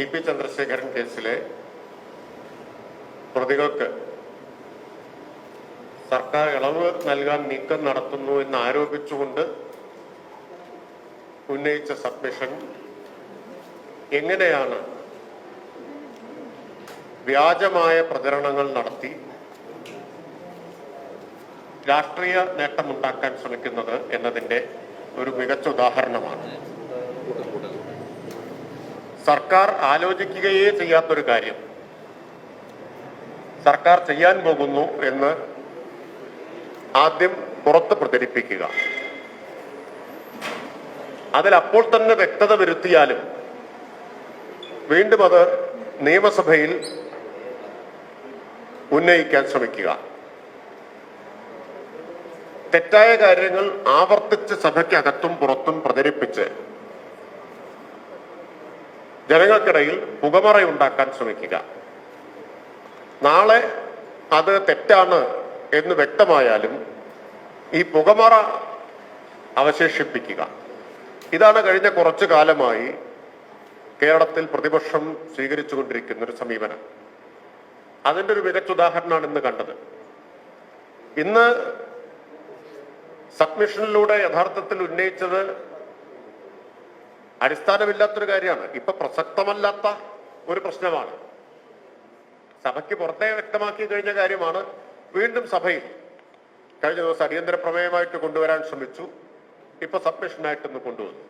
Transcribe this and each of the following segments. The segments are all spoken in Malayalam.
ടി പി ചന്ദ്രശേഖരൻ കേസിലെ പ്രതികൾക്ക് സർക്കാർ ഇളവ് നൽകാൻ നീക്കം നടത്തുന്നു എന്ന് ആരോപിച്ചുകൊണ്ട് ഉന്നയിച്ച സബ്മിഷൻ എങ്ങനെയാണ് വ്യാജമായ പ്രചരണങ്ങൾ നടത്തി രാഷ്ട്രീയ നേട്ടമുണ്ടാക്കാൻ ശ്രമിക്കുന്നത് എന്നതിന്റെ ഒരു മികച്ച ഉദാഹരണമാണ്. സർക്കാർ ആലോചിക്കുകയേ ചെയ്യാത്തൊരു കാര്യം. സർക്കാർ ചെയ്യാൻ പോകുന്നു എന്ന് ആദ്യം പുറത്ത് പ്രചരിപ്പിക്കുക. അതിൽ അപ്പോൾ തന്നെ വ്യക്തത വരുത്തിയാലും വീണ്ടും അത് നിയമസഭയിൽ ഉന്നയിക്കാൻ ശ്രമിക്കുക. തെറ്റായ കാര്യങ്ങൾ ആവർത്തിച്ച് സഭയ്ക്കകത്തും പുറത്തും പ്രചരിപ്പിച്ച് ജനങ്ങൾക്കിടയിൽ പുകമറയുണ്ടാക്കാൻ ശ്രമിക്കുക. നാളെ അത് തെറ്റാണ് എന്ന് വ്യക്തമായാലും ഈ പുകമറ അവശേഷിപ്പിക്കുക. ഇതാണ് കഴിഞ്ഞ കുറച്ചു കാലമായി കേരളത്തിൽ പ്രതിപക്ഷം സ്വീകരിച്ചുകൊണ്ടിരിക്കുന്ന ഒരു സമീപനം. അതിന്റെ ഒരു മികച്ച ഉദാഹരണമാണ് ഇന്ന് കണ്ടത്. ഇന്ന് സബ്മിഷനിലൂടെ യഥാർത്ഥത്തിൽ ഉന്നയിച്ചത് അടിസ്ഥാനമില്ലാത്തൊരു കാര്യമാണ്. ഇപ്പൊ പ്രസക്തമല്ലാത്ത ഒരു പ്രശ്നമാണ്. സഭയ്ക്ക് പുറത്തെ വ്യക്തമാക്കി കഴിഞ്ഞ കാര്യമാണ് വീണ്ടും സഭയിൽ കഴിഞ്ഞ ദിവസം അടിയന്തര പ്രമേയമായിട്ട് കൊണ്ടുവരാൻ ശ്രമിച്ചു. ഇപ്പൊ സബ്മിഷനായിട്ടൊന്ന് കൊണ്ടുവന്നു.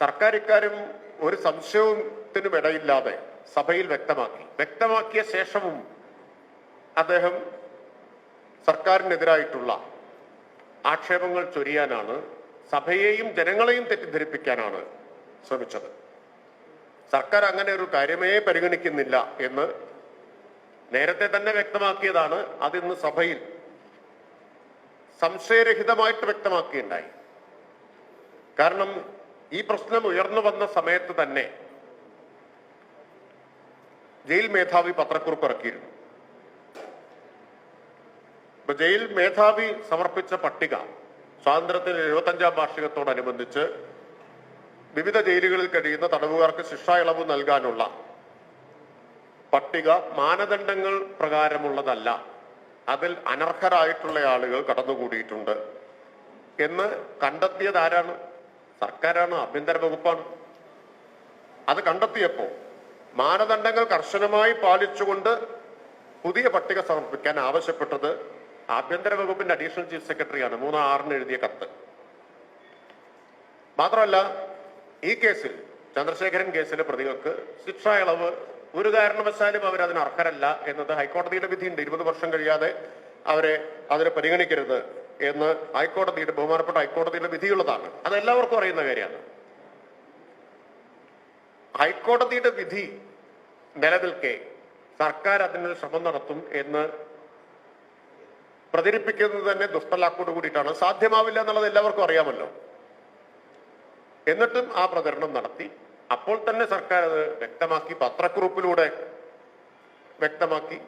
സർക്കാർ ഇക്കാര്യം ഒരു സംശയത്തിനും ഇടയില്ലാതെ സഭയിൽ വ്യക്തമാക്കി. വ്യക്തമാക്കിയ ശേഷവും അദ്ദേഹം സർക്കാരിനെതിരായിട്ടുള്ള ആക്ഷേപങ്ങൾ ചൊരിയാനാണ് സഭയെയും ജനങ്ങളെയും തെറ്റിദ്ധരിപ്പിക്കാനാണ് ശ്രമിച്ചത്. സർക്കാർ അങ്ങനെ ഒരു കാര്യമേ പരിഗണിക്കുന്നില്ല എന്ന് നേരത്തെ തന്നെ വ്യക്തമാക്കിയതാണ്. അതിന്ന് സഭയിൽ സംശയരഹിതമായിട്ട് വ്യക്തമാക്കിയുണ്ടായി കാരണം ഈ പ്രശ്നം ഉയർന്നു വന്ന സമയത്ത് തന്നെ ജയിൽ മേധാവി പത്രക്കുറിപ്പ് ഇറക്കിയിരുന്നു. ജയിൽ മേധാവി സമർപ്പിച്ച പട്ടിക സ്വാതന്ത്ര്യത്തിന് എഴുപത്തഞ്ചാം വാർഷികത്തോടനുബന്ധിച്ച് വിവിധ ജയിലുകളിൽ കഴിയുന്ന തടവുകാർക്ക് ശിക്ഷ ഇളവ് നൽകാനുള്ള പട്ടിക മാനദണ്ഡങ്ങൾ പ്രകാരമുള്ളതല്ല. അതിൽ അനർഹരായിട്ടുള്ള ആളുകൾ കടന്നുകൂടിയിട്ടുണ്ട് എന്ന് കണ്ടെത്തിയത് ആരാണ്? സർക്കാരാണ് ആഭ്യന്തര വകുപ്പാണ്. അത് കണ്ടെത്തിയപ്പോ മാനദണ്ഡങ്ങൾ കർശനമായി പാലിച്ചുകൊണ്ട് പുതിയ പട്ടിക സമർപ്പിക്കാൻ ആവശ്യപ്പെട്ടത് ആഭ്യന്തര വകുപ്പിന്റെ അഡീഷണൽ ചീഫ് സെക്രട്ടറിയാണ്. മൂന്ന് ആറിന് എഴുതിയ കത്ത്. മാത്രമല്ല ഈ കേസിൽ ചന്ദ്രശേഖരൻ കേസിലെ പ്രതികൾക്ക് ശിക്ഷ ഇളവ് ഒരു കാരണവശാലും അവർ അതിന് അർഹരല്ല എന്നത് ഹൈക്കോടതിയുടെ വിധിയുണ്ട്. ഇരുപത് വർഷം കഴിയാതെ അവരെ അതിനെ പരിഗണിക്കരുത് എന്ന് ഹൈക്കോടതിയുടെ ബഹുമാനപ്പെട്ട ഹൈക്കോടതിയുടെ വിധിയുള്ളതാണ്. അത് എല്ലാവർക്കും അറിയുന്ന കാര്യമാണ്. ഹൈക്കോടതിയുടെ വിധി നിലനിൽക്കെ സർക്കാർ അതിനൊരു ശ്രമം നടത്തും എന്ന് പ്രചരിപ്പിക്കുന്നത് തന്നെ ദുഷ്ടലാക്കോട് കൂടിയിട്ടാണ്. സാധ്യമാവില്ല എന്നുള്ളത് എല്ലാവർക്കും അറിയാമല്ലോ. എന്നിട്ടും ആ പ്രചരണം നടത്തി. അപ്പോൾ തന്നെ സർക്കാർ അത് വ്യക്തമാക്കി പത്രക്കുറിപ്പിലൂടെ വ്യക്തമാക്കി.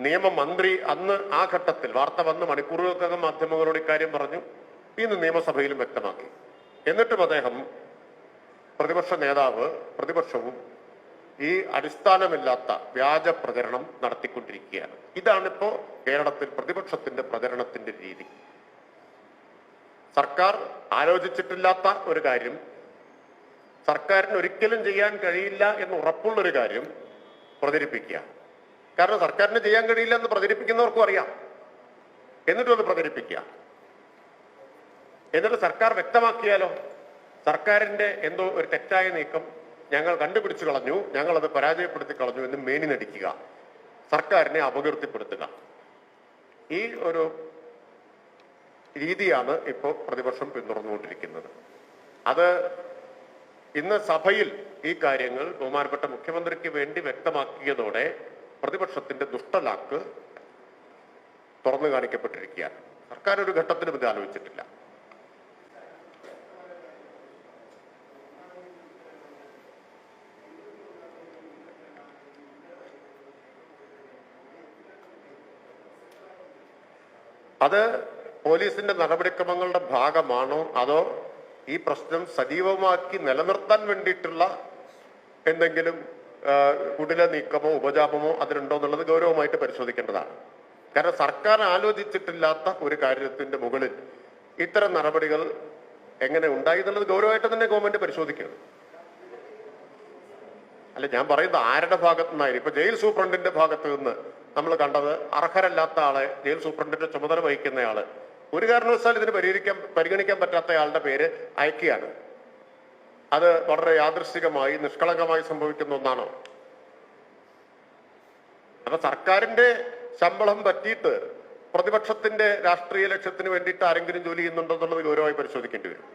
നിയമമന്ത്രി അന്ന് ആ ഘട്ടത്തിൽ വാർത്ത വന്ന് മണിക്കൂറുകൾക്കകം മാധ്യമങ്ങളോട് ഇക്കാര്യം പറഞ്ഞു. ഇന്ന് നിയമസഭയിലും വ്യക്തമാക്കി. എന്നിട്ടും അദ്ദേഹം പ്രതിപക്ഷ നേതാവ് പ്രതിപക്ഷവും ഈ അടിസ്ഥാനമില്ലാത്ത വ്യാജ പ്രചരണം നടത്തിക്കൊണ്ടിരിക്കുകയാണ്. ഇതാണിപ്പോ കേരളത്തിൽ പ്രതിപക്ഷത്തിന്റെ പ്രചരണത്തിന്റെ രീതി. സർക്കാർ ആലോചിച്ചിട്ടില്ലാത്ത ഒരു കാര്യം സർക്കാരിന് ഒരിക്കലും ചെയ്യാൻ കഴിയില്ല എന്ന് ഉറപ്പുള്ള ഒരു കാര്യം പ്രചരിപ്പിക്കുക കാരണം സർക്കാരിന് ചെയ്യാൻ കഴിയില്ല എന്ന് പ്രചരിപ്പിക്കുന്നവർക്കും അറിയാം. എന്നിട്ടും അത് പ്രചരിപ്പിക്കുക. എന്നിട്ട് സർക്കാർ വ്യക്തമാക്കിയാലോ? സർക്കാരിന്റെ എന്തോ ഒരു തെറ്റായ നീക്കം ഞങ്ങൾ കണ്ടുപിടിച്ചു കളഞ്ഞു. ഞങ്ങൾ അത് പരാജയപ്പെടുത്തി കളഞ്ഞു എന്ന് മേനി നടിക്കുക. സർക്കാരിനെ അപകീർത്തിപ്പെടുത്തുക. ഈ ഒരു രീതിയാണ് ഇപ്പോൾ പ്രതിപക്ഷം പിന്തുടർന്നുകൊണ്ടിരിക്കുന്നത്. അത് ഇന്ന് സഭയിൽ ഈ കാര്യങ്ങൾ ബഹുമാനപ്പെട്ട മുഖ്യമന്ത്രിക്ക് വേണ്ടി വ്യക്തമാക്കിയതോടെ പ്രതിപക്ഷത്തിന്റെ ദുഷ്ടലാക്ക് തുറന്നു കാണിക്കപ്പെട്ടിരിക്കുകയാണ്. സർക്കാർ ഒരു ഘട്ടത്തിനും ഇത് ആലോചിച്ചിട്ടില്ല. അത് പോലീസിന്റെ നടപടിക്രമങ്ങളുടെ ഭാഗമാണോ അതോ ഈ പ്രശ്നം സജീവമാക്കി നിലനിർത്താൻ വേണ്ടിയിട്ടുള്ള എന്തെങ്കിലും കുടില നീക്കമോ ഉപജാപമോ അതിലുണ്ടോ എന്നുള്ളത് ഗൗരവമായിട്ട് പരിശോധിക്കേണ്ടതാണ്. കാരണം സർക്കാർ ആലോചിച്ചിട്ടില്ലാത്ത ഒരു കാര്യത്തിന്റെ മുകളിൽ ഇത്തരം നടപടികൾ എങ്ങനെ ഉണ്ടായി എന്നുള്ളത് ഗൗരവമായിട്ട് തന്നെ ഗവൺമെന്റ് പരിശോധിക്കണം. അല്ല ഞാൻ പറയുന്നത് ആരുടെ ഭാഗത്തു നിന്നായിരുന്നു ഇപ്പൊ ജയിൽ സൂപ്രണ്ടിന്റെ ഭാഗത്ത് നിന്ന് നമ്മൾ കണ്ടത് അർഹരല്ലാത്ത ആളെ ജയിൽ സൂപ്രണ്ടിന്റെ ചുമതല വഹിക്കുന്നയാൾ. ഒരു കാരണവശാൽ ഇതിന് പരിഹരിക്കാൻ പരിഗണിക്കാൻ പറ്റാത്തയാളുടെ പേര് അയക്കുകയാണ് അത് വളരെ യാദൃശികമായി നിഷ്കളങ്കമായി സംഭവിക്കുന്ന ഒന്നാണോ? അപ്പൊ സർക്കാരിന്റെ ശമ്പളം പറ്റിയിട്ട് പ്രതിപക്ഷത്തിന്റെ രാഷ്ട്രീയ ലക്ഷ്യത്തിന് വേണ്ടിയിട്ട് ആരെങ്കിലും ജോലി ചെയ്യുന്നുണ്ടോ എന്നുള്ളത് ഗൗരവമായി പരിശോധിക്കേണ്ടി വരും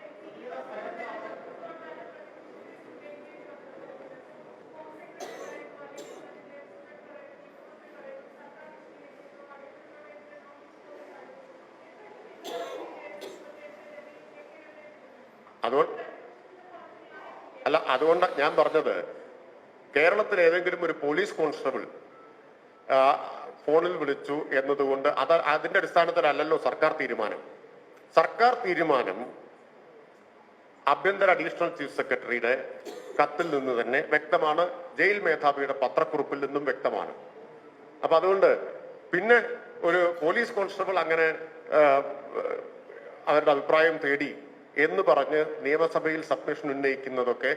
അതുകൊണ്ട് അല്ല അതുകൊണ്ട് ഞാൻ പറഞ്ഞത് കേരളത്തിൽ ഏതെങ്കിലും ഒരു പോലീസ് കോൺസ്റ്റബിൾ ഫോണിൽ വിളിച്ചു എന്നതുകൊണ്ട് അത് അതിന്റെ അടിസ്ഥാനത്തിലല്ലല്ലോ സർക്കാർ തീരുമാനം. സർക്കാർ തീരുമാനം ആഭ്യന്തര അഡീഷണൽ ചീഫ് സെക്രട്ടറിയുടെ കത്തിൽ നിന്ന് തന്നെ വ്യക്തമാണ്. ജയിൽ മേധാവിയുടെ പത്രക്കുറിപ്പിൽ നിന്നും വ്യക്തമാണ്. അപ്പൊ അതുകൊണ്ട് പിന്നെ ഒരു പോലീസ് കോൺസ്റ്റബിൾ അങ്ങനെ അവരുടെ അഭിപ്രായം തേടി എന്ന് പറഞ്ഞ് നിയമസഭയിൽ സബ്മിഷൻ ഉന്നയിക്കുന്നതൊക്കെ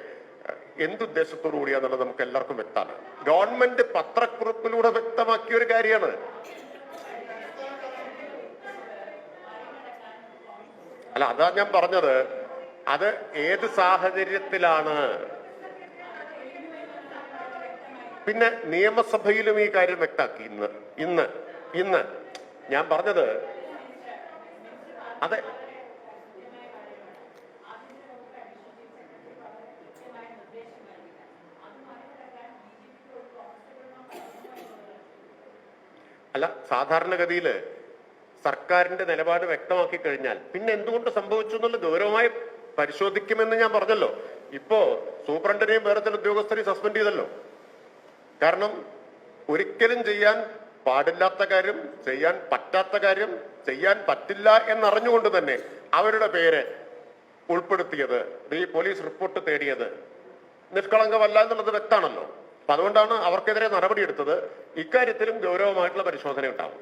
എന്തുദ്ദേശത്തോടു കൂടിയാന്നുള്ളത് നമുക്ക് എല്ലാവർക്കും വ്യക്തമാണ്. ഗവൺമെന്റ് പത്രക്കുറിപ്പിലൂടെ വ്യക്തമാക്കിയ ഒരു കാര്യമാണ്. അല്ല അതാ ഞാൻ പറഞ്ഞത്. അത് ഏത് സാഹചര്യത്തിലാണ്? പിന്നെ നിയമസഭയിലും ഈ കാര്യം വ്യക്താക്കി ഇന്ന് ഇന്ന് ഇന്ന് ഞാൻ പറഞ്ഞത് അതെ അല്ല സാധാരണഗതിയിൽ സർക്കാരിന്റെ നിലപാട് വ്യക്തമാക്കി കഴിഞ്ഞാൽ പിന്നെ എന്തുകൊണ്ട് സംഭവിച്ചു എന്നുള്ള ഗൗരവമായി പരിശോധിക്കുമെന്ന് ഞാൻ പറഞ്ഞല്ലോ. ഇപ്പോ സൂപ്രണ്ടിനെയും വേറെ ചില ഉദ്യോഗസ്ഥരെയും സസ്പെൻഡ് ചെയ്തല്ലോ. കാരണം ഒരിക്കലും ചെയ്യാൻ പാടില്ലാത്ത കാര്യം ചെയ്യാൻ പറ്റാത്ത കാര്യം ചെയ്യാൻ പറ്റില്ല എന്നറിഞ്ഞുകൊണ്ട് തന്നെ അവരുടെ പേര് ഉൾപ്പെടുത്തിയത് ഈ പോലീസ് റിപ്പോർട്ട് തേടിയത് നിഷ്കളങ്കമല്ല എന്നുള്ളത് വ്യക്തമാണല്ലോ. അപ്പൊ അതുകൊണ്ടാണ് അവർക്കെതിരെ നടപടിയെടുത്തത്. ഇക്കാര്യത്തിലും ഗൗരവമായിട്ടുള്ള പരിശോധന ഉണ്ടാവും.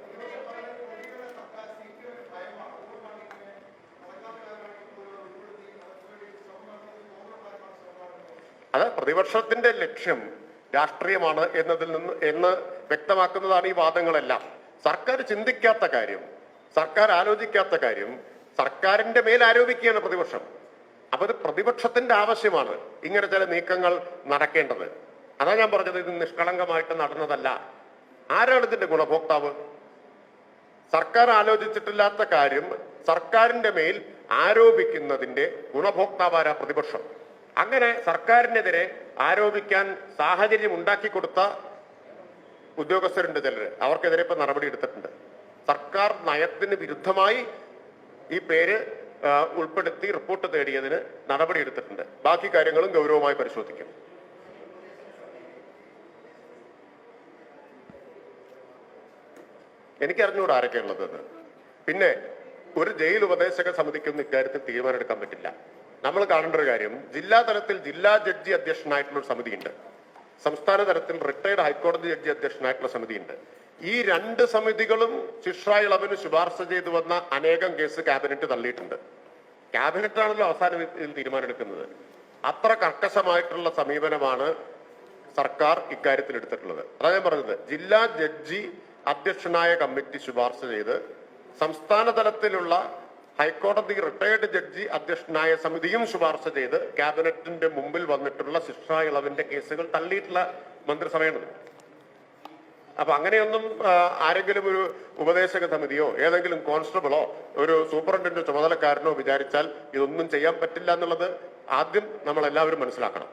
അത് പ്രതിപക്ഷത്തിന്റെ ലക്ഷ്യം രാഷ്ട്രീയമാണ് എന്നതിൽ നിന്ന് എന്ന് വ്യക്തമാക്കുന്നതാണ് ഈ വാദങ്ങളെല്ലാം. സർക്കാർ ചിന്തിക്കാത്ത കാര്യം സർക്കാർ ആലോചിക്കാത്ത കാര്യം സർക്കാരിന്റെ മേൽ ആരോപിക്കുകയാണ് പ്രതിപക്ഷം. അപ്പൊ ഇത് പ്രതിപക്ഷത്തിന്റെ ആവശ്യമാണ് ഇങ്ങനെ ചില നീക്കങ്ങൾ നടക്കേണ്ടത്. അതാ ഞാൻ പറഞ്ഞത് ഇത് നിഷ്കളങ്കമായിട്ട് നടന്നതല്ല. ആരാണ് ഇതിന്റെ ഗുണഭോക്താവ്? സർക്കാർ ആലോചിച്ചിട്ടില്ലാത്ത കാര്യം സർക്കാരിന്റെ മേൽ ആരോപിക്കുന്നതിന്റെ ഗുണഭോക്താവാരാ പ്രതിപക്ഷം. അങ്ങനെ സർക്കാരിനെതിരെ ആരോപിക്കാൻ സാഹചര്യം ഉണ്ടാക്കി കൊടുത്ത ഉദ്യോഗസ്ഥരുണ്ട് ചിലര്. അവർക്കെതിരെ ഇപ്പൊ നടപടി എടുത്തിട്ടുണ്ട്. സർക്കാർ നയത്തിന് വിരുദ്ധമായി ഈ പേര് ഉൾപ്പെടുത്തി റിപ്പോർട്ട് തേടിയതിന് നടപടി എടുത്തിട്ടുണ്ട്. ബാക്കി കാര്യങ്ങളും ഗൗരവമായി പരിശോധിക്കും. എനിക്കറിഞ്ഞൂടെ ആരൊക്കെ ഉള്ളതെന്ന് പിന്നെ ഒരു ജയിൽ ഉപദേശക സമിതിക്കൊന്നും ഇക്കാര്യത്തിൽ തീരുമാനമെടുക്കാൻ പറ്റില്ല. നമ്മൾ കാണേണ്ട ഒരു കാര്യം ജില്ലാ തലത്തിൽ ജില്ലാ ജഡ്ജി അധ്യക്ഷനായിട്ടുള്ള ഒരു സമിതിയുണ്ട്. സംസ്ഥാന തലത്തിൽ റിട്ടയർഡ് ഹൈക്കോടതി ജഡ്ജി അധ്യക്ഷനായിട്ടുള്ള സമിതിയുണ്ട്. ഈ രണ്ട് സമിതികളും ശിക്ഷ ഇളവിന് ശുപാർശ ചെയ്തു വന്ന അനേകം കേസ് ക്യാബിനറ്റ് തള്ളിയിട്ടുണ്ട്. ക്യാബിനറ്റ് ആണല്ലോ അവസാനം ഇതിൽ തീരുമാനമെടുക്കുന്നത്. അത്ര കർക്കശമായിട്ടുള്ള സമീപനമാണ് സർക്കാർ ഇക്കാര്യത്തിൽ എടുത്തിട്ടുള്ളത്. അതാണ് ഞാൻ പറഞ്ഞത് ജില്ലാ ജഡ്ജി അധ്യക്ഷനായ കമ്മിറ്റി ശുപാർശ ചെയ്ത് സംസ്ഥാന തലത്തിലുള്ള ഹൈക്കോടതി റിട്ടയർഡ് ജഡ്ജി അധ്യക്ഷനായ സമിതിയും ശുപാർശ ചെയ്ത് ക്യാബിനറ്റിന്റെ മുമ്പിൽ വന്നിട്ടുള്ള ശിക്ഷാ ഇളവിന്റെ കേസുകൾ തള്ളിയിട്ടുള്ള മന്ത്രിസഭയാണ് അപ്പൊ അങ്ങനെയൊന്നും ആരെങ്കിലും ഒരു ഉപദേശക സമിതിയോ ഏതെങ്കിലും കോൺസ്റ്റബിളോ ഒരു സൂപ്രണ്ടിന്റെ ചുമതലക്കാരനോ വിചാരിച്ചാൽ ഇതൊന്നും ചെയ്യാൻ പറ്റില്ല എന്നുള്ളത് ആദ്യം നമ്മൾ എല്ലാവരും മനസ്സിലാക്കണം.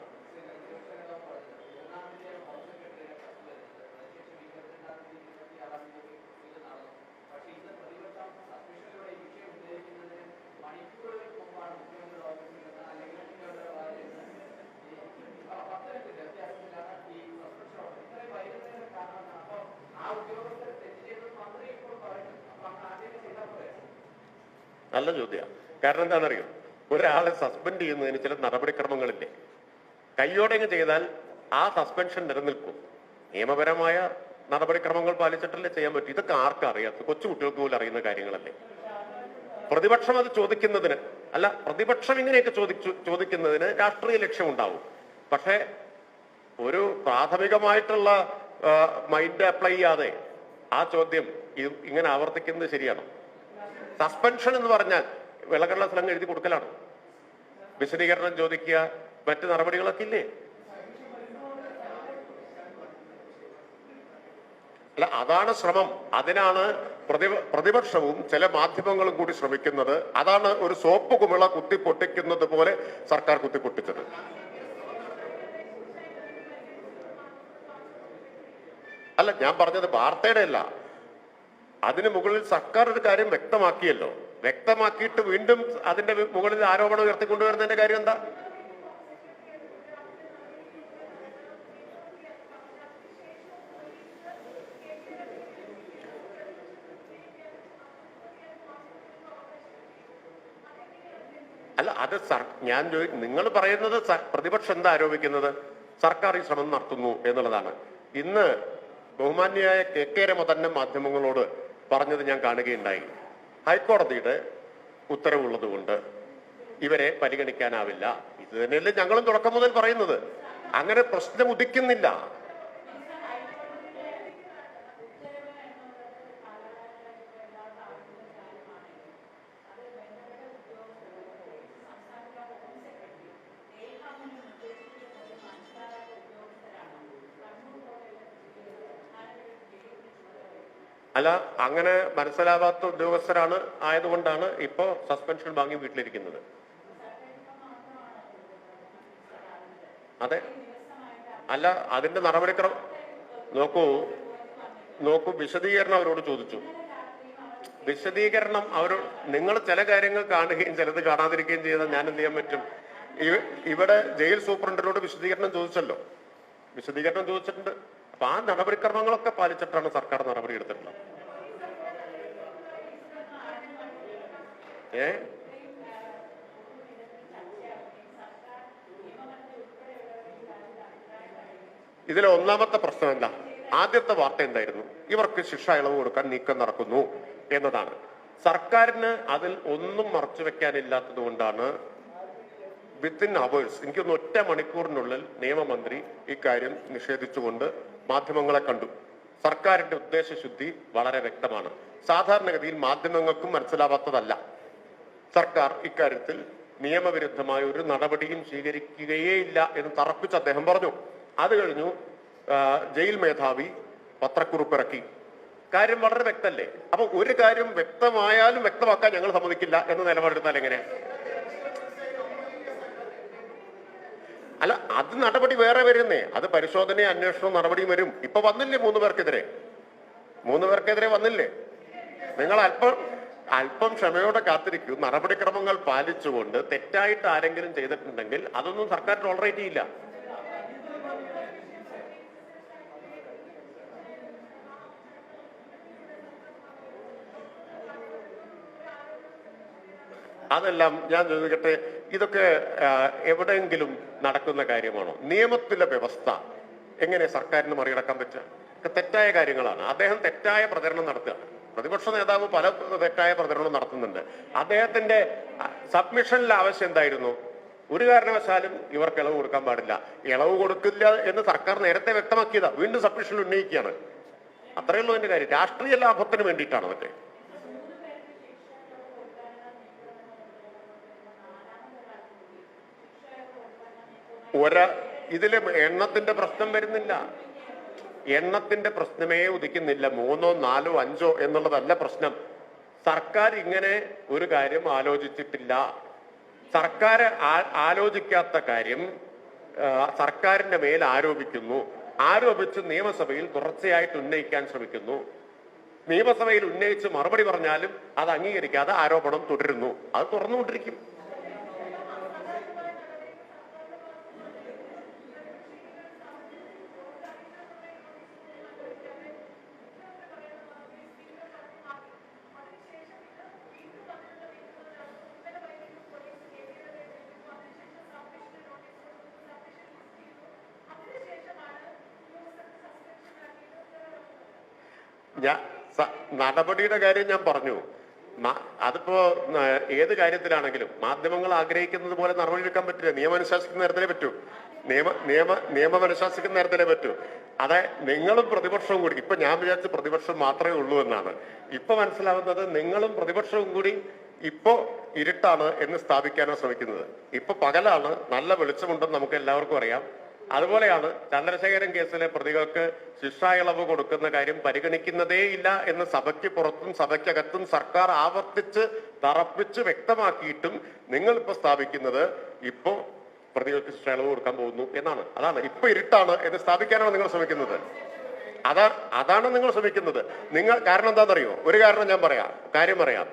നല്ല ചോദ്യമാണ്. കാരണം എന്താണെന്നറിയോ? ഒരാളെ സസ്പെൻഡ് ചെയ്യുന്നതിന് ചില നടപടിക്രമങ്ങളില്ലേ? കയ്യോടെങ്ങ് ചെയ്താൽ ആ സസ്പെൻഷൻ നിലനിൽക്കും. നിയമപരമായ നടപടിക്രമങ്ങൾ പാലിച്ചിട്ടല്ലേ ചെയ്യാൻ പറ്റും? ഇതൊക്കെ ആർക്കും അറിയാത്ത കൊച്ചുകുട്ടികൾക്ക് പോലും അറിയുന്ന കാര്യങ്ങളല്ലേ? പ്രതിപക്ഷം അത് ചോദിക്കുന്നതിന് അല്ല പ്രതിപക്ഷം ഇങ്ങനെയൊക്കെ ചോദിച്ചു ചോദിക്കുന്നതിന് രാഷ്ട്രീയ ലക്ഷ്യം ഉണ്ടാവും പക്ഷേ ഒരു പ്രാഥമികമായിട്ടുള്ള മൈൻഡ് അപ്ലൈ ചെയ്യാതെ ആ ചോദ്യം ഇങ്ങനെ ആവർത്തിക്കുന്നത് ശരിയാണോ? സസ്പെൻഷൻ എന്ന് പറഞ്ഞാൽ വിളകളുടെ സ്ഥലം എഴുതി കൊടുക്കലാണ്. വിശദീകരണം ചോദിക്കുക മറ്റു നടപടികളൊക്കെ ഇല്ലേ? അല്ല അതാണ് ശ്രമം. അതിനാണ് പ്രതി പ്രതിപക്ഷവും ചില മാധ്യമങ്ങളും കൂടി ശ്രമിക്കുന്നത്. അതാണ് ഒരു സോപ്പ് കുമിള കുത്തി പൊട്ടിക്കുന്നത് പോലെ സർക്കാർ കുത്തി പൊട്ടിച്ചത്. അല്ല ഞാൻ പറഞ്ഞത് വാർത്തയുടെ അല്ല. അതിന് മുകളിൽ സർക്കാർ ഒരു കാര്യം വ്യക്തമാക്കിയല്ലോ. വ്യക്തമാക്കിയിട്ട് വീണ്ടും അതിന്റെ മുകളിൽ ആരോപണം ഉയർത്തിക്കൊണ്ടുവരുന്നതിന്റെ കാര്യം എന്താ? അല്ല അത് സർ ഞാൻ നിങ്ങൾ പറയുന്നത് പ്രതിപക്ഷം എന്താ ആരോപിക്കുന്നത്? സർക്കാർ ഈ ശ്രമം നടത്തുന്നു എന്നുള്ളതാണ്. ഇന്ന് ബഹുമാന്യായ കെ കെ രമ തന്നെ മാധ്യമങ്ങളോട് പറഞ്ഞത് ഞാൻ കാണുകയുണ്ടായി. ഹൈക്കോടതിയുടെ ഉത്തരവുള്ളതുകൊണ്ട് ഇവരെ പരിഗണിക്കാനാവില്ല. ഇത് തന്നെയല്ലേ ഞങ്ങളും തുടക്കം മുതൽ പറയുന്നത്. അങ്ങനെ പ്രശ്നം ഉദിക്കുന്നില്ല. അല്ല അങ്ങനെ മനസ്സിലാവാത്ത ഉദ്യോഗസ്ഥരാണ് ആയതുകൊണ്ടാണ് ഇപ്പോ സസ്പെൻഷൻ വാങ്ങി വീട്ടിലിരിക്കുന്നത്. അതെ. അല്ല അതിന്റെ നടപടിക്രമം നോക്കൂ. നോക്കൂ വിശദീകരണം അവരോട് ചോദിച്ചു. വിശദീകരണം അവർ നിങ്ങൾ ചില കാര്യങ്ങൾ കാണുകയും ചിലത് കാണാതിരിക്കുകയും ചെയ്താൽ ഞാൻ എന്ത് ചെയ്യാൻ പറ്റും? ഇവിടെ ജയിൽ സൂപ്രണ്ടിനോട് വിശദീകരണം ചോദിച്ചല്ലോ. വിശദീകരണം ചോദിച്ചിട്ടുണ്ട്. അപ്പൊ ആ നടപടിക്രമങ്ങളൊക്കെ പാലിച്ചിട്ടാണ് സർക്കാർ നടപടി എടുത്തിട്ടുള്ളത് ഏ? ഇതിലെ ഒന്നാമത്തെ പ്രശ്നം എന്താ? ആദ്യത്തെ വാർത്ത എന്തായിരുന്നു? ഇവർക്ക് ശിക്ഷ ഇളവ് കൊടുക്കാൻ നീക്കം നടക്കുന്നു എന്നതാണ്. സർക്കാരിന് അതിൽ ഒന്നും മറച്ചു വെക്കാനില്ലാത്തത് കൊണ്ടാണ് വിത്തിൻ അവേഴ്സ് എനിക്കൊന്ന് ഒറ്റ മണിക്കൂറിനുള്ളിൽ നിയമമന്ത്രി ഇക്കാര്യം നിഷേധിച്ചുകൊണ്ട് മാധ്യമങ്ങളെ കണ്ടു. സർക്കാരിന്റെ ഉദ്ദേശശുദ്ധി വളരെ വ്യക്തമാണ്. സാധാരണഗതിയിൽ മാധ്യമങ്ങൾക്കും മനസ്സിലാവാത്തതല്ല. സർക്കാർ ഇക്കാര്യത്തിൽ നിയമവിരുദ്ധമായ ഒരു നടപടിയും സ്വീകരിക്കുകയേ ഇല്ല എന്ന് തറപ്പിച്ച് അദ്ദേഹം പറഞ്ഞു. അത് കഴിഞ്ഞു ജയിൽ മേധാവി പത്രക്കുറിപ്പിറക്കി. കാര്യം വളരെ വ്യക്തല്ലേ? അപ്പൊ ഒരു കാര്യം വ്യക്തമായാലും വ്യക്തമാക്കാൻ ഞങ്ങൾ സമ്മതിക്കില്ല എന്ന് നിലപാടെടുത്താൽ എങ്ങനെ? അല്ല അത് നടപടി വേറെ വരുന്നേ. അത് പരിശോധനയും അന്വേഷണവും നടപടിയും വരും. ഇപ്പൊ വന്നില്ലേ മൂന്ന് പേർക്കെതിരെ? മൂന്ന് പേർക്കെതിരെ വന്നില്ലേ? നിങ്ങൾ അല്പം അല്പം ക്ഷമയോടെ കാത്തിരിക്കൂ. നടപടിക്രമങ്ങൾ പാലിച്ചുകൊണ്ട് തെറ്റായിട്ട് ആരെങ്കിലും ചെയ്തിട്ടുണ്ടെങ്കിൽ അതൊന്നും സർക്കാർ ടോളറേറ്റ് ചെയ്യില്ല. അതെല്ലാം ഞാൻ ചോദിക്കട്ടെ ഇതൊക്കെ എവിടെയെങ്കിലും നടക്കുന്ന കാര്യമാണോ? നിയമത്തിലെ വ്യവസ്ഥ എങ്ങനെ സർക്കാരിന് മറികടക്കാൻ പറ്റുക? തെറ്റായ കാര്യങ്ങളാണ്. അദ്ദേഹം തെറ്റായ പ്രചരണം നടത്തുക പ്രതിപക്ഷ നേതാവ് പല തെറ്റായ പ്രചരണം നടത്തുന്നുണ്ട്. അദ്ദേഹത്തിന്റെ സബ്മിഷനിലെ ആവശ്യം എന്തായിരുന്നു? ഒരു കാരണവശാലും ഇവർക്ക് ഇളവ് കൊടുക്കാൻ പാടില്ല. ഇളവ് കൊടുക്കില്ല എന്ന് സർക്കാർ നേരത്തെ വ്യക്തമാക്കിയതാ. വീണ്ടും സബ്മിഷൻ ഉന്നയിക്കുകയാണ്. അത്രയേ ഉള്ളൂ എന്റെ കാര്യം. രാഷ്ട്രീയ ലാഭത്തിന് വേണ്ടിയിട്ടാണ് അതൊക്കെ ഒര ഇതിലെ എണ്ണത്തിന്റെ പ്രശ്നം വരുന്നില്ല. എണ്ണത്തിന്റെ പ്രശ്നമേ ഉദിക്കുന്നില്ല. മൂന്നോ നാലോ അഞ്ചോ എന്നുള്ളതല്ല പ്രശ്നം. സർക്കാർ ഇങ്ങനെ ഒരു കാര്യം ആലോചിച്ചിട്ടില്ല. സർക്കാർ ആലോചിക്കാത്ത കാര്യം സർക്കാരിന്റെ മേൽ ആരോപിക്കുന്നു. ആരോപിച്ച് നിയമസഭയിൽ തുടർച്ചയായിട്ട് ഉന്നയിക്കാൻ ശ്രമിക്കുന്നു. നിയമസഭയിൽ ഉന്നയിച്ച് മറുപടി പറഞ്ഞാലും അത് അംഗീകരിക്കാതെ ആരോപണം തുടരുന്നു. അത് തുറന്നുകൊണ്ടിരിക്കും. ഞാൻ നടപടിയുടെ കാര്യം ഞാൻ പറഞ്ഞു. അതിപ്പോ ഏത് കാര്യത്തിലാണെങ്കിലും മാധ്യമങ്ങൾ ആഗ്രഹിക്കുന്നത് പോലെ നടപടി എടുക്കാൻ പറ്റില്ല. നിയമം അനുശാസിക്കുന്ന നേരത്തിലേ പറ്റൂ. നിയമ നിയമ നിയമം അനുശാസിക്കുന്ന നേരത്തിലേ പറ്റൂ. അതെ നിങ്ങളും പ്രതിപക്ഷവും കൂടി ഇപ്പൊ ഞാൻ വിചാരിച്ച പ്രതിപക്ഷം മാത്രമേ ഉള്ളൂ എന്നാണ്. ഇപ്പൊ മനസ്സിലാവുന്നത് നിങ്ങളും പ്രതിപക്ഷവും കൂടി ഇപ്പോ ഇരുട്ടാണ് എന്ന് സ്ഥാപിക്കാനാണ് ശ്രമിക്കുന്നത്. ഇപ്പൊ പകലാണ് നല്ല വെളിച്ചമുണ്ടെന്ന് നമുക്ക് എല്ലാവർക്കും അറിയാം. അതുപോലെയാണ് ചന്ദ്രശേഖരൻ കേസിലെ പ്രതികൾക്ക് ശിക്ഷാ ഇളവ് കൊടുക്കുന്ന കാര്യം പരിഗണിക്കുന്നതേ ഇല്ല എന്ന് സഭയ്ക്ക് പുറത്തും സഭയ്ക്കകത്തും സർക്കാർ ആവർത്തിച്ച് തറപ്പിച്ച് വ്യക്തമാക്കിയിട്ടും നിങ്ങൾ ഇപ്പൊ സ്ഥാപിക്കുന്നത് ഇപ്പോ പ്രതികൾക്ക് ശിക്ഷാ ഇളവ് കൊടുക്കാൻ പോകുന്നു എന്നാണ്. അതാണ്. ഇപ്പൊ ഇരുട്ടാണ് എന്ന് സ്ഥാപിക്കാനാണ് നിങ്ങൾ ശ്രമിക്കുന്നത്. അതാ അതാണ് നിങ്ങൾ ശ്രമിക്കുന്നത്. നിങ്ങൾ കാരണം എന്താണെന്നറിയോ? ഒരു കാരണം ഞാൻ പറയാം. കാര്യം പറയാം.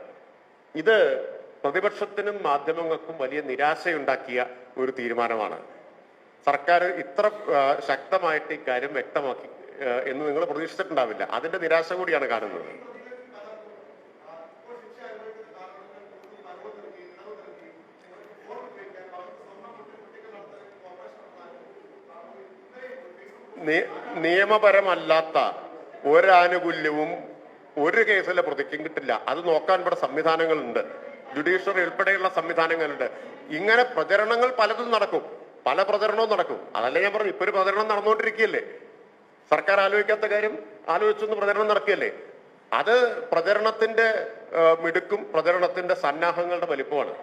ഇത് പ്രതിപക്ഷത്തിനും മാധ്യമങ്ങൾക്കും വലിയ നിരാശയുണ്ടാക്കിയ ഒരു തീരുമാനമാണ്. സർക്കാർ ഇത്ര ശക്തമായിട്ട് ഇക്കാര്യം വ്യക്തമാക്കി എന്ന് നിങ്ങൾ പ്രതീക്ഷിച്ചിട്ടുണ്ടാവില്ല. അതിന്റെ നിരാശ കൂടിയാണ് കാണുന്നത്. നിയമപരമല്ലാത്ത ഒരാനുകൂല്യവും ഒരു കേസിലെ പ്രതിക്കും കിട്ടില്ല. അത് നോക്കാൻ ഇവിടെ സംവിധാനങ്ങളുണ്ട്. ജുഡീഷ്യറി ഉൾപ്പെടെയുള്ള സംവിധാനങ്ങളുണ്ട്. ഇങ്ങനെ പ്രചരണങ്ങൾ പലതും നടക്കും. പല പ്രചരണവും നടക്കും. അതല്ല ഞാൻ പറഞ്ഞു ഇപ്പൊ ഒരു പ്രചരണം നടന്നുകൊണ്ടിരിക്കുകയല്ലേ? സർക്കാർ ആലോചിക്കാത്ത കാര്യം ആലോചിച്ചൊന്ന് പ്രചരണം നടക്കുകയല്ലേ? അത് പ്രചരണത്തിന്റെ മിടുക്കും പ്രചരണത്തിന്റെ സന്നാഹങ്ങളുടെ വലിപ്പമാണ്.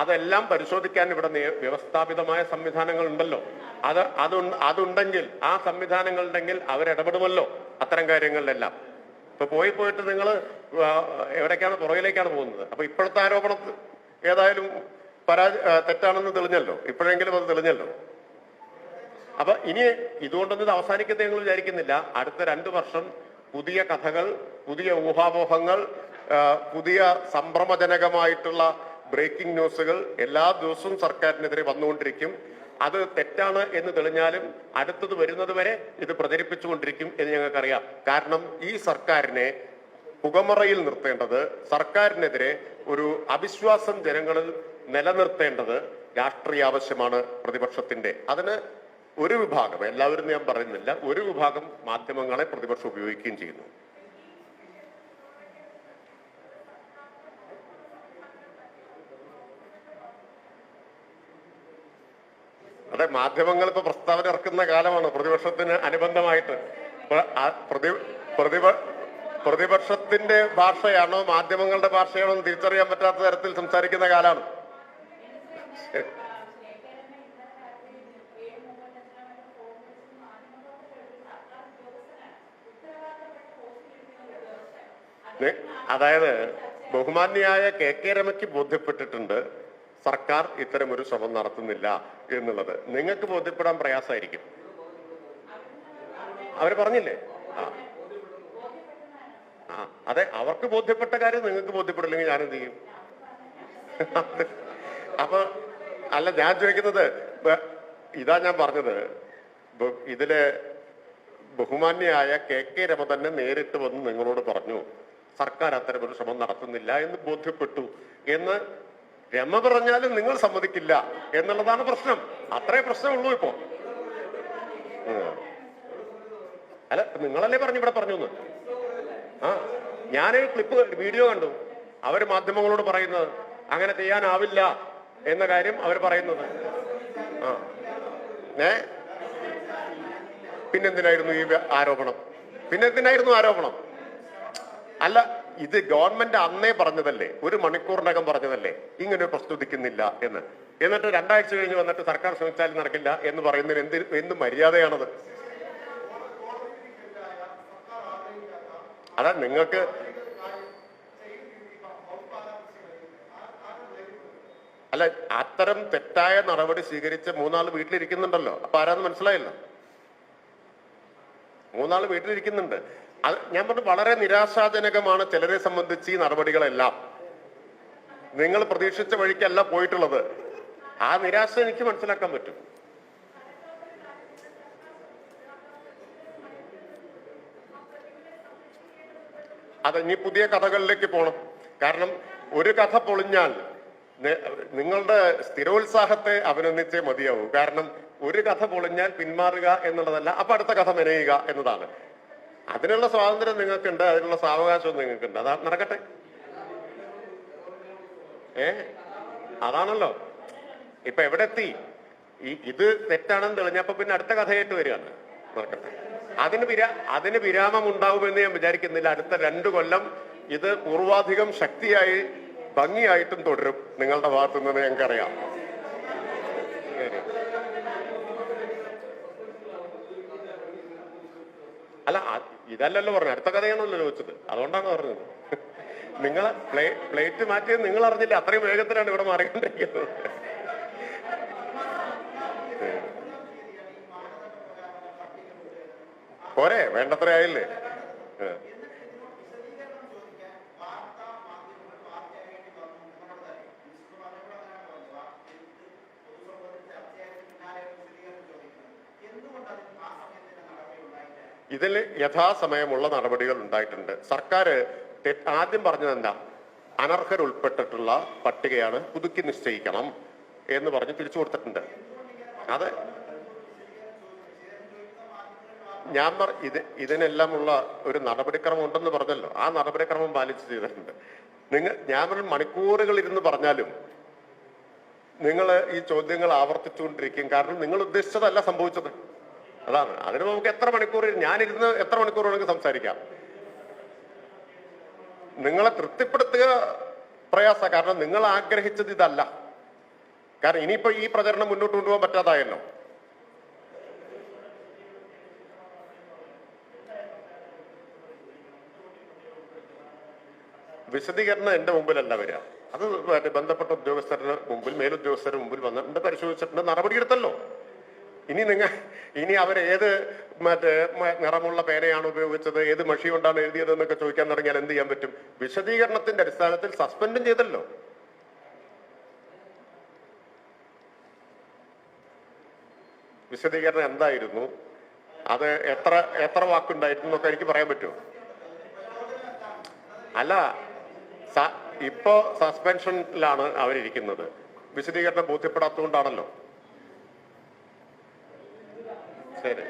അതെല്ലാം പരിശോധിക്കാൻ ഇവിടെ വ്യവസ്ഥാപിതമായ സംവിധാനങ്ങൾ ഉണ്ടല്ലോ അത് അതുണ്ടെങ്കിൽ ആ സംവിധാനങ്ങളുണ്ടെങ്കിൽ അവരിടപെടുമല്ലോ അത്തരം കാര്യങ്ങളിലെല്ലാം. ഇപ്പൊ പോയി പോയിട്ട് നിങ്ങൾ എവിടേക്കാണ് പുറകിലേക്കാണ് പോകുന്നത്? അപ്പൊ ഇപ്പോഴത്തെ ആരോപണം ഏതായാലും പരാജ തെറ്റാണെന്ന് തെളിഞ്ഞല്ലോ. ഇപ്പോഴെങ്കിലും അത് തെളിഞ്ഞല്ലോ. അപ്പൊ ഇനി ഇതുകൊണ്ടൊന്നും ഇത് അവസാനിക്കത്തെ ഞങ്ങൾ വിചാരിക്കുന്നില്ല. അടുത്ത രണ്ടു വർഷം പുതിയ കഥകൾ പുതിയ ഊഹാപോഹങ്ങൾ പുതിയ സംഭ്രമജനകമായിട്ടുള്ള ബ്രേക്കിംഗ് ന്യൂസുകൾ എല്ലാ ദിവസവും സർക്കാരിനെതിരെ വന്നുകൊണ്ടിരിക്കും. അത് തെറ്റാണ് എന്ന് തെളിഞ്ഞാലും അടുത്തത് വരുന്നത് വരെ ഇത് പ്രചരിപ്പിച്ചുകൊണ്ടിരിക്കും എന്ന് ഞങ്ങൾക്കറിയാം. കാരണം ഈ സർക്കാരിനെ പുകമറയിൽ നിർത്തേണ്ടത് സർക്കാരിനെതിരെ ഒരു അവിശ്വാസം ജനങ്ങളിൽ നിലനിർത്തേണ്ടത് രാഷ്ട്രീയ ആവശ്യമാണ് പ്രതിപക്ഷത്തിന്റെ അതിന് ഒരു വിഭാഗം എല്ലാവരും ഞാൻ പറയുന്നില്ല ഒരു വിഭാഗം മാധ്യമങ്ങളെ പ്രതിപക്ഷം ഉപയോഗിക്കുകയും ചെയ്യുന്നു. മാധ്യമങ്ങൾ ഇപ്പൊ പ്രസ്താവന ഇറക്കുന്ന കാലമാണ്. പ്രതിപക്ഷത്തിന് അനുബന്ധമായിട്ട് പ്രതിപ പ്രതിപക്ഷത്തിന്റെ ഭാഷയാണോ മാധ്യമങ്ങളുടെ ഭാഷയാണോ എന്ന് തിരിച്ചറിയാൻ പറ്റാത്ത തരത്തിൽ സംസാരിക്കുന്ന കാലാണ് അതായത് ബഹുമാന്യായ കെ കെ രമയ്ക്ക് ബോധ്യപ്പെട്ടിട്ടുണ്ട്. സർക്കാർ ഇത്തരമൊരു ശ്രമം നടത്തുന്നില്ല എന്നുള്ളത്. നിങ്ങൾക്ക് ബോധ്യപ്പെടാൻ പ്രയാസമായിരിക്കും. അവർ പറഞ്ഞില്ലേ? ആ. ആ അതെ അവർക്ക് ബോധ്യപ്പെട്ട കാര്യം നിങ്ങൾക്ക് ബോധ്യപ്പെടില്ലെങ്കിൽ എന്ത് ചെയ്യും? അപ്പൊ അല്ല ഞാൻ ചോദിക്കുന്നത് ഇതാ ഞാൻ പറഞ്ഞത്. ഇതിലെ ഇതിൽ ബഹുമാന്യായ കെ കെ രമ തന്നെ നേരിട്ട് വന്ന് നിങ്ങളോട് പറഞ്ഞു സർക്കാർ അത്തരമൊരു ശ്രമം നടത്തുന്നില്ല എന്ന് ബോധ്യപ്പെട്ടു എന്ന് രമ പറഞ്ഞാലും നിങ്ങൾ സമ്മതിക്കില്ല എന്നുള്ളതാണ് പ്രശ്നം. അത്രേ പ്രശ്നമുള്ളൂ ഇപ്പോ. അല്ല നിങ്ങളല്ലേ പറഞ്ഞു ഇവിടെ പറഞ്ഞു ആ ഞാൻ ക്ലിപ്പ് വീഡിയോ കണ്ടു. അവർ മാധ്യമങ്ങളോട് പറയുന്നത് അങ്ങനെ ചെയ്യാനാവില്ല എന്ന കാര്യം അവർ പറയുന്നത്. ആ. ഏ? പിന്നെന്തിനായിരുന്നു ഈ ആരോപണം? പിന്നെന്തിനായിരുന്നു ആരോപണം? അല്ല ഇത് ഗവൺമെന്റ് അന്നേ പറഞ്ഞതല്ലേ? ഒരു മണിക്കൂറിനകം പറഞ്ഞതല്ലേ? ഇങ്ങനെ പ്രസ്തുതിക്കുന്നില്ല എന്ന്. എന്നിട്ട് രണ്ടാഴ്ച കഴിഞ്ഞ് വന്നിട്ട് സർക്കാർ ശ്രമിച്ചാലും നടക്കില്ല എന്ന് പറയുന്നതിന് എന്ത് എന്ത് മര്യാദയാണത്? അതാ നിങ്ങൾക്ക് അല്ല അത്തരം തെറ്റായ നടപടി സ്വീകരിച്ച് മൂന്നാൾ വീട്ടിലിരിക്കുന്നുണ്ടല്ലോ. അപ്പൊ ആരാന്ന് മനസ്സിലായല്ലോ? മൂന്നാൾ വീട്ടിലിരിക്കുന്നുണ്ട്. അത് ഞാൻ പറഞ്ഞു വളരെ നിരാശാജനകമാണ് ചിലരെ സംബന്ധിച്ച് ഈ നടപടികളെല്ലാം. നിങ്ങൾ പ്രതീക്ഷിച്ച വഴിക്കല്ല പോയിട്ടുള്ളത്. ആ നിരാശ എനിക്ക് മനസ്സിലാക്കാൻ പറ്റും. അത് ഇനി പുതിയ കഥകളിലേക്ക് പോകണം കാരണം ഒരു കഥ പൊളിഞ്ഞാൽ നിങ്ങളുടെ സ്ഥിരോത്സാഹത്തെ അഭിനന്ദിച്ചേ മതിയാവൂ. കാരണം ഒരു കഥ പൊളിഞ്ഞാൽ പിന്മാറുക എന്നുള്ളതല്ല അപ്പൊ അടുത്ത കഥ മെനയുക എന്നതാണ്. അതിനുള്ള സ്വാതന്ത്ര്യം നിങ്ങൾക്കുണ്ട് അതിനുള്ള സാവകാശവും നിങ്ങൾക്കുണ്ട്. അതാ നടക്കട്ടെ. ഏ? അതാണല്ലോ. ഇപ്പൊ എവിടെ എത്തി? ഈ ഇത് തെറ്റാണെന്ന് തെളിഞ്ഞപ്പോ പിന്നെ അടുത്ത കഥയായിട്ട് വരികയാണ്. നടക്കട്ടെ. അതിന് വിരാ അതിന് വിരാമം ഉണ്ടാവുമെന്ന് ഞാൻ വിചാരിക്കുന്നില്ല. അടുത്ത രണ്ടു കൊല്ലം ഇത് പൂർവാധികം ശക്തിയായി ഭംഗിയായിട്ടും തുടരും. നിങ്ങളുടെ ഭാഗത്തുനിന്ന് ഞങ്ങൾക്കറിയാം. ശരി. അല്ല ആ- ഇതല്ലല്ലോ പറഞ്ഞു അടുത്ത കഥയാണല്ലോ ചോദിച്ചത് അതുകൊണ്ടാണ് പറഞ്ഞത്. നിങ്ങൾ പ്ലേറ്റ് മാറ്റിയത് നിങ്ങൾ അറിഞ്ഞില്ല അത്രയും വേഗത്തിലാണ് ഇവിടെ മാറിക്കൊണ്ടിരിക്കുന്നത്. പോരെ വേണ്ടത്ര ആയില്ലേ? ഇതിൽ യഥാസമയമുള്ള നടപടികൾ ഉണ്ടായിട്ടുണ്ട്. സർക്കാർ ആദ്യം പറഞ്ഞതെന്താ അനർഹരുൾപ്പെട്ടിട്ടുള്ള പട്ടികയാണ് പുതുക്കി നിശ്ചയിക്കണം എന്ന് പറഞ്ഞ് തിരിച്ചു കൊടുത്തിട്ടുണ്ട്. അത് ഞാൻ പറ ഇത് ഇതിനെല്ലാമുള്ള ഒരു നടപടിക്രമം ഉണ്ടെന്ന് പറഞ്ഞല്ലോ. ആ നടപടിക്രമം പാലിച്ച് ചെയ്തിട്ടുണ്ട്. നിങ്ങൾ ഞാൻ പറഞ്ഞ മണിക്കൂറുകൾ ഇരുന്ന് പറഞ്ഞാലും നിങ്ങൾ ഈ ചോദ്യങ്ങൾ ആവർത്തിച്ചുകൊണ്ടിരിക്കും. കാരണം നിങ്ങൾ ഉദ്ദേശിച്ചതല്ല സംഭവിച്ചത്. അതാണ്. അതിന് നമുക്ക് എത്ര മണിക്കൂർ ഞാനിരുന്ന് എത്ര മണിക്കൂർ വേണമെങ്കിൽ സംസാരിക്കാം. നിങ്ങളെ തൃപ്തിപ്പെടുത്തുക പ്രയാസ. കാരണം നിങ്ങൾ ആഗ്രഹിച്ചത് ഇതല്ല. കാരണം ഇനിയിപ്പോ ഈ പ്രചരണം മുന്നോട്ട് കൊണ്ടുപോകാൻ പറ്റാതായല്ലോ. വിശദീകരണം എന്റെ മുമ്പിലല്ല വരിക. അത് ബന്ധപ്പെട്ട ഉദ്യോഗസ്ഥരുടെ മുമ്പിൽ മേലുദ്യോഗസ്ഥരുടെ മുമ്പിൽ വന്നിട്ടുണ്ട് പരിശോധിച്ചിട്ടുണ്ട് നടപടിയെടുത്തല്ലോ. ഇനി നിങ്ങൾ ഇനി അവർ ഏത് മറ്റേ നിറമുള്ള പേനയാണ് ഉപയോഗിച്ചത് ഏത് മഷി കൊണ്ടാണ് എഴുതിയത് എന്നൊക്കെ ചോദിക്കാൻ തുടങ്ങിയാൽ എന്ത് ചെയ്യാൻ പറ്റും? വിശദീകരണത്തിന്റെ അടിസ്ഥാനത്തിൽ സസ്പെൻഡും ചെയ്തല്ലോ. വിശദീകരണം എന്തായിരുന്നു? അത് എത്ര എത്ര വാക്കുണ്ടായിരുന്നു എന്നൊക്കെ എനിക്ക് പറയാൻ പറ്റുമോ? അല്ല ഇപ്പോ സസ്പെൻഷനിലാണ് അവരിരിക്കുന്നത്. വിശദീകരണം ബോധ്യപ്പെടാത്തതുകൊണ്ടാണല്ലോ. ശരി